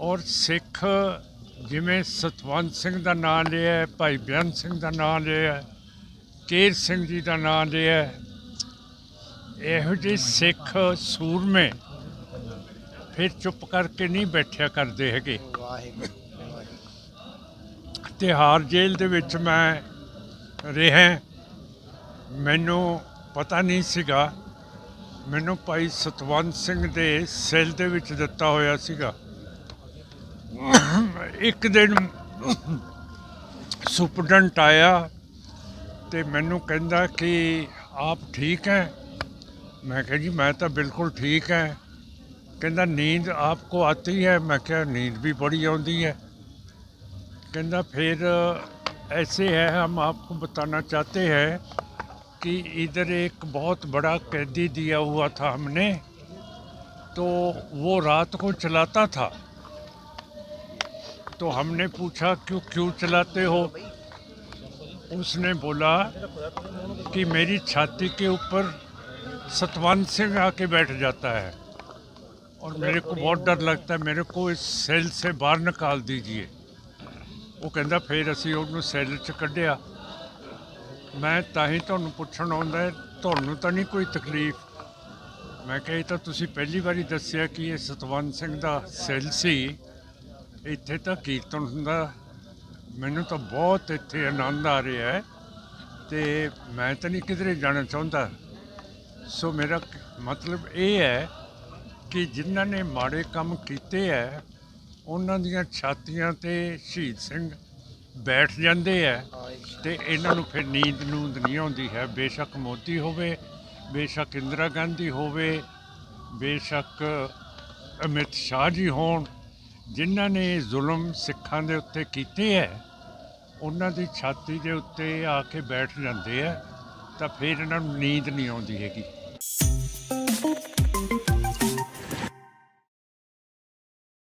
ਔਰ ਸਿੱਖ ਜਿਵੇਂ ਸਤਵੰਤ ਸਿੰਘ ਦਾ ਨਾਮ ਲਿਆ ਹੈ, ਭਾਈ ਬੇਅੰਤ ਸਿੰਘ ਦਾ ਨਾਮ ਲਿਆ ਹੈ, ਕੇਰ ਸਿੰਘ ਜੀ ਦਾ ਨਾਮ ਲਿਆ ਹੈ। ਇਹੋ ਜਿਹੇ ਸਿੱਖ ਸੂਰਮੇ ਫਿਰ ਚੁੱਪ ਕਰਕੇ ਨਹੀਂ ਬੈਠਿਆ ਕਰਦੇ ਹੈਗੇ। ਵਾਹਿਗੁਰੂ ਤਿਹਾਰ ਜੇਲ੍ਹ ਦੇ ਵਿੱਚ ਮੈਂ ਰਿਹਾ ਮੈਨੂੰ ਪਤਾ ਨਹੀਂ ਸੀਗਾ। ਮੈਨੂੰ ਭਾਈ ਸਤਵੰਤ ਸਿੰਘ ਦੇ ਸੈੱਲ ਦੇ ਵਿੱਚ ਦਿੱਤਾ ਹੋਇਆ ਸੀਗਾ। ਇੱਕ ਦਿਨ ਸੁਪਰਡੈਂਟ ਆਇਆ ਤੇ ਮੈਨੂੰ ਕਹਿੰਦਾ ਕਿ ਆਪ ਠੀਕ ਹੈ ਮੈਂ ਕਿਹਾ ਜੀ ਮੈਂ ਤਾਂ ਬਿਲਕੁਲ ਠੀਕ ਹੈ ਕਹਿੰਦਾ ਨੀਂਦ ਆਪਕੋ ਆਤੀ ਹੈ ਮੈਂ ਕਿਹਾ ਨੀਂਦ ਵੀ ਬੜੀ ਆਉਂਦੀ ਹੈ कहना फिर ऐसे है हम आपको बताना चाहते हैं कि इधर एक बहुत बड़ा कैदी दिया हुआ था हमने तो वो रात को चलाता था तो हमने पूछा क्यों क्यों चलाते हो उसने बोला कि मेरी छाती के ऊपर सतवंत सिंह आके बैठ जाता है और मेरे को बहुत डर लगता है मेरे को इस सेल से बाहर निकाल दीजिए ਉਹ ਕਹਿੰਦਾ ਫਿਰ ਅਸੀਂ ਉਹਨੂੰ ਸੈੱਲ 'ਚ ਕੱਢਿਆ ਮੈਂ ਤਾਂ ਹੀ ਤੁਹਾਨੂੰ ਪੁੱਛਣ ਆਉਂਦਾ ਹੈ, ਤੁਹਾਨੂੰ ਤਾਂ ਨਹੀਂ ਕੋਈ ਤਕਲੀਫ ਮੈਂ ਕਿਹਾ ਇਹ ਤਾਂ ਤੁਸੀਂ ਪਹਿਲੀ ਵਾਰੀ ਦੱਸਿਆ ਕਿ ਇਹ ਸਤਵੰਤ ਸਿੰਘ ਦਾ ਸੈੱਲ ਸੀ ਇੱਥੇ ਤਾਂ ਕੀਰਤਨ ਹੁੰਦਾ। ਮੈਨੂੰ ਤਾਂ ਬਹੁਤ ਇੱਥੇ ਆਨੰਦ ਆ ਰਿਹਾ ਹੈ ਤੇ ਮੈਂ ਤਾਂ ਨਹੀਂ ਕਿਧਰੇ ਜਾਣਾ ਚਾਹੁੰਦਾ। ਸੋ ਮੇਰਾ ਮਤਲਬ ਇਹ ਹੈ ਕਿ ਜਿਨ੍ਹਾਂ ਨੇ ਮਾੜੇ ਕੰਮ ਕੀਤੇ ਹੈ, ਉਹਨਾਂ ਦੀਆਂ ਛਾਤੀਆਂ ਤੇ ਸ਼ਹੀਦ ਸਿੰਘ ਬੈਠ ਜਾਂਦੇ ਹੈ ਤੇ ਇਹਨਾਂ ਨੂੰ ਫਿਰ ਨੀਂਦ ਨੂੰਦ ਨਹੀਂ ਆਉਂਦੀ ਹੈ। ਬੇਸ਼ੱਕ ਮੋਦੀ ਹੋਵੇ, ਬੇਸ਼ੱਕ ਇੰਦਰਾ ਗਾਂਧੀ ਹੋਵੇ, ਬੇਸ਼ੱਕ ਅਮਿਤ ਸ਼ਾਹ ਜੀ ਹੋਣ ਜਿਨ੍ਹਾਂ ਨੇ ਜ਼ੁਲਮ ਸਿੱਖਾਂ ਦੇ ਉੱਤੇ ਕੀਤੇ ਹੈ, ਉਹਨਾਂ ਦੀ ਛਾਤੀ ਦੇ ਉੱਤੇ ਆ ਕੇ ਬੈਠ ਜਾਂਦੇ ਹੈ, ਤਾਂ ਫਿਰ ਇਹਨਾਂ ਨੂੰ ਨੀਂਦ ਨਹੀਂ ਆਉਂਦੀ ਹੈਗੀ।